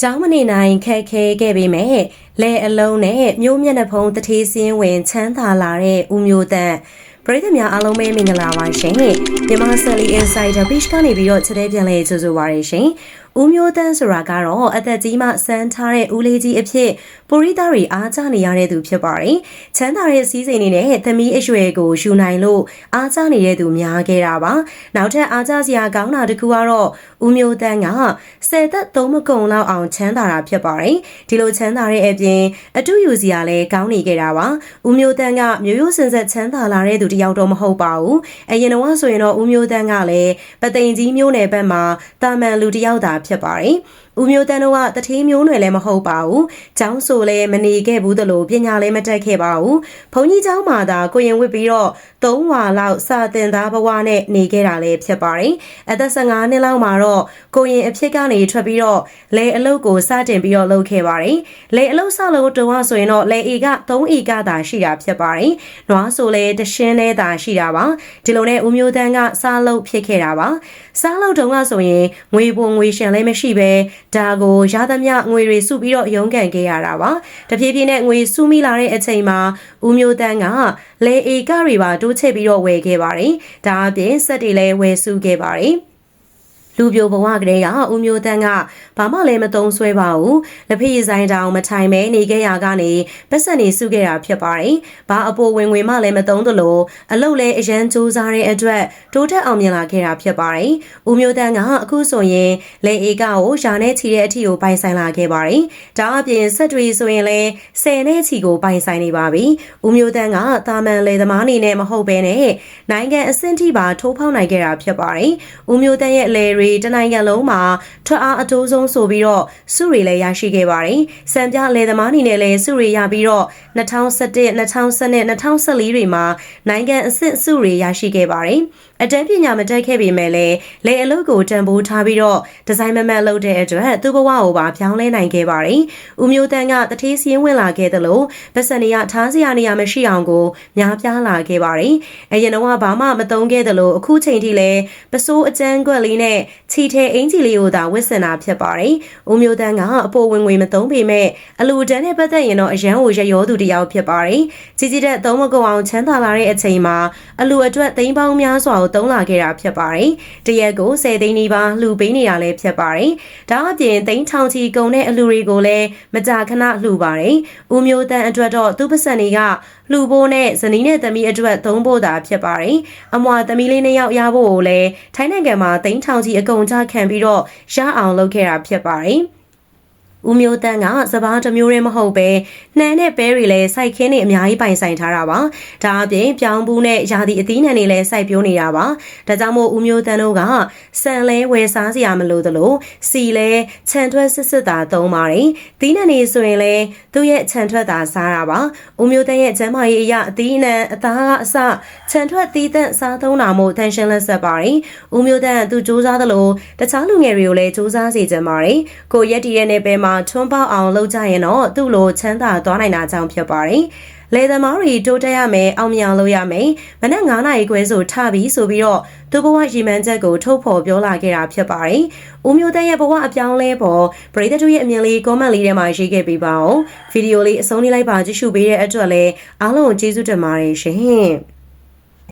ကျောင်းမနေနိုင်ခက်ခဲခဲ့ပေမဲ့လဲအလုံးနဲ့မျိုးမျက်နှာဖုံးတထေးစင်းဝင်ချမ်းသာလာတဲ့ဦးမျိုးတန် ပရိသတ်များအားလုံးပဲမင်္ဂလာပါရှင်မြန်မာ Sally Insider Page ကနေပြီးတော့ချက်တဲ့ပြန်လဲကြိုဆိုပါရရှင်ဦးမျိုးတန်းဆိုတာကတော့အသက်ကြီးမှစမ်းထားတဲ့ဦးလေးကြီးအဖြစ်ပရိသတ်တွေအားကျနေရတဲ့သူဖြစ်ပါတယ်။ချမ်းသာတဲ့စီးစိမ်နေနဲ့သမီးအရွယ်ကိုယူနိုင်လို့အားကျနေတဲ့သူများခဲ့တာပါ။နောက်ထပ်အားကျစရာကောင်းတာတစ်ခုကတော့ဦးမျိုးတန်းကဆယ်သက်သုံးမကုံလောက်အောင်ချမ်းသာတာဖြစ်ပါတယ်။ဒီလိုချမ်းသာတဲ့အပြင်အတူယူစရာလည်းကောင်းနေခဲ့တာပါ။ဦးမျိုးတန်းကမျိုးရိုးစင်ဆက်ချမ်းသာလာတဲ့သူတယောက်တော့မဟုတ်ပါဘူး။အရင်တော့ဆိုရင်တော့ဦးမျိုးတန်းကလည်းပသိမ်ကြီးမျိုးနယ်ဘက်မှာတာမန်လူတယောက်သာဖြစ်ပါတယ်။ဦးမျိုးတန်းတို့ကတထေးမျိုးနွယ်လည်းမဟုတ်ပါဘူး။ကျောင်းဆိုလည်းမနေခဲ့ဘူးသလိုပညာလည်းမတက်ခဲ့ပါဘူး။ဘုန်းကြီးကျောင်းမှာသာကိုရင်ဝစ်ပြီးတော့၃ဝါလောက်စာတင်သားဘဝနဲ့နေခဲ့တာလည်းဖြစ်ပါတယ်။အသက်15နှစ်လောက်မှာတော့ကိုရင်အဖြစ်ကနေထွက်ပြီးတော့လေအလုတ်ကိုစတင်ပြီးတော့လုပ်ခဲ့ပါတယ်။လေအလုတ်စလို့တုံးအောင်ဆိုရင်တော့လေအေက3အေကသာရှိတာဖြစ်ပါတယ်။နွားဆိုလည်းတရှင်းနဲ့သာရှိတာပါ။ဒီလိုနဲ့ဦးမျိုးတန်းကစားလုပ်ဖြစ်ခဲ့တာပါ။စားလုပ်တုံးကဆိုရင်ငွေပုံငွေရှင်လည်းမရှိပဲဒါကိုရသမျှငွေတွေစုပြီးတော့ရုန်းကန်ခဲ့ရတာပါတဖြည်းဖြည်းနဲ့ငွေစုမိလာတဲ့အချိန်မှာဦးမျိုးတန်းကလေအေကတွေပါတိုးချဲ့ပြီးတော့ဝယ်ခဲ့ပါတယ်ဒါအပြင်စက်တွေလည်းဝယ်စုခဲ့ပါတယ် လူပြိုဘဝကလေးကဦးမျိုးတန်းကဘာမှလည်းမတုံးဆွဲပါဘူးလက်ဖက်ရည်ဆိုင်တောင်မထိုင်မဲနေခဲ့ရကနေပတ်စံနေစုခဲ့တာဖြစ်ပါတယ်ဘာအပေါ်ဝင်ဝင်မှလည်းမတုံးသလိုအလုတ်လည်းအရန်စူးစားတဲ့အတွက်တိုးတက်အောင်မြင်လာခဲ့တာဖြစ်ပါတယ်ဦးမျိုးတန်းကအခုဆိုရင်လေအေကကိုယာနဲ့ချီတဲ့အထီကိုပိုင်ဆိုင်လာခဲ့ပါတယ်ဒါအပြင်ဆက်တွေဆိုရင်လည်းဆယ်နဲ့ချီကိုပိုင်ဆိုင်နေပါပြီဦးမျိုးတန်းကတာမန်လေသမားနေနဲ့မဟုတ်ဘဲနဲ့နိုင်ငံအဆင့်ထိပါထိုးဖောက်နိုင်ခဲ့တာဖြစ်ပါတယ်ဦးမျိုးတန်းရဲ့လေတွေတနိုင်ငံလုံးမှာထွက်အားအတိုးဆုံးဆိုပြီးတော့စုတွေလည်းရရှိခဲ့ပါတယ်။စံပြလေသမားအနေနဲ့လည်းစုတွေရပြီးတော့2011 2012 2014တွေမှာနိုင်ငံအဆင့်စုတွေရရှိခဲ့ပါတယ်။ အတန်းပညာမတက်ခဲ့ပေမဲ့လည်းလေအလုပ်ကိုတန်ဖိုးထားပြီးတော့ဒီဇိုင်းမမတ်လုပ်တဲ့အတွက်သူ့ဘဝကိုပါပြောင်းလဲနိုင်ခဲ့ပါတယ်။ဦးမျိုးတန်းကတထေးစင်းဝင်လာခဲ့သလိုပတ်စံနေရထားစရာနေရာမရှိအောင်ကိုများပြားလာခဲ့ပါတယ်။အရင်တော့ဘာမှမသုံးခဲ့သလိုအခုချိန်ထိလည်းပစိုးအကျန်းကွက်လေးနဲ့ခြီထဲအင်ဂျီလေးကိုသာဝစ်စင်တာဖြစ်ပါတယ်။ဦးမျိုးတန်းကအပေါ်ဝင်ငွေမသုံးပေမဲ့အလူတန်းနဲ့ပတ်သက်ရင်တော့အရန်ကိုရရောသူတယောက်ဖြစ်ပါတယ်။ကြီးကြီးတဲ့သုံးမကုံအောင်ချမ်းသာလာတဲ့အချိန်မှာအလူအတွက်သိန်းပေါင်းများစွာကိုသုံးလာခဲ့တာဖြစ်ပါတယ်။တရက်ကို10သိန်းနီးပါးလှူပေးနေတာလည်းဖြစ်ပါတယ်။ဒါအပြင်သိန်းထောင်ချီကုန်တဲ့အလူတွေကိုလည်းမကြာခဏလှူပါတယ်။ဦးမျိုးတန်းအတွက်တော့သူ့ပစံတွေကလှူဖို့နဲ့ဇနီးနဲ့သမီးအတွက်သုံးဖို့သာဖြစ်ပါတယ်။အမွာသမီးလေးနှစ်ယောက်ရဖို့ကိုလည်းထိုင်းနိုင်ငံမှာသိန်းထောင်ချီအကုန်ကြခံပြီးတော့ရအောင်လုပ်ခဲ့တာဖြစ်ပါတယ်။ ဦးမျိုးတန်းကစပားတစ်မျိုးတည်းမဟုတ်ပဲနှမ်းနဲ့ပဲတွေလည်းစိုက်ခင်းနေအများကြီးပိုင်ဆိုင်ထားတာပါဒါအပြင်ပြောင်းဘူးနဲ့ယာတီအသီးနှံတွေလည်းစိုက်ပျိုးနေတာပါဒါကြောင့်မို့ဦးမျိုးတန်းတို့ကဆန်လဲဝယ်စားစရာမလိုသလိုစီလဲခြံထွက်စစ်စစ်သာသုံးပါတယ်သီးနှံတွေဆိုရင်လည်းသူ့ရဲ့ခြံထွက်သာစားတာပါဦးမျိုးတန်းရဲ့ကျမ်းမာရေးအရာအသီးနှံအသားကအစခြံထွက်သီးသန့်စားသုံးတာမို့တန်ရှင်းလက်ဆက်ပါတယ်ဦးမျိုးတန်းသူစူးစမ်းသလိုတခြားလူငယ်တွေကိုလည်းစူးစမ်းစေချင်ပါတယ်ကိုရက်တီရဲ့နယ်ပယ်မှာထွန်းပေါက်အောင်လုပ်ကြရင်တော့သူ့လိုချမ်းသာသွားနိုင်တာကြောင့်ဖြစ်ပါတယ်။လေသမားတွေတိုးတက်ရမယ်အောင်မြင်လုပ်ရမယ်မနက်9နာရီခွဲဆိုထပြီးဆိုပြီးတော့သူဘဝရီမန်းချက်ကိုထုတ်ဖော်ပြောလာခဲ့တာဖြစ်ပါတယ်။ဦးမျိုးတဲ့ရဲ့ဘဝအပြောင်းလဲပေါ်ပရိသတ်တို့ရဲ့အမြင်လေး comment လေးထဲမှာရေးခဲ့ပေးပါဦး။ဗီဒီယိုလေးအဆုံးလေးလိုက်ပါကြည့်ရှုပေးတဲ့အတွက်လည်းအားလုံးကျေးဇူးတင်ပါတယ်ရှင်။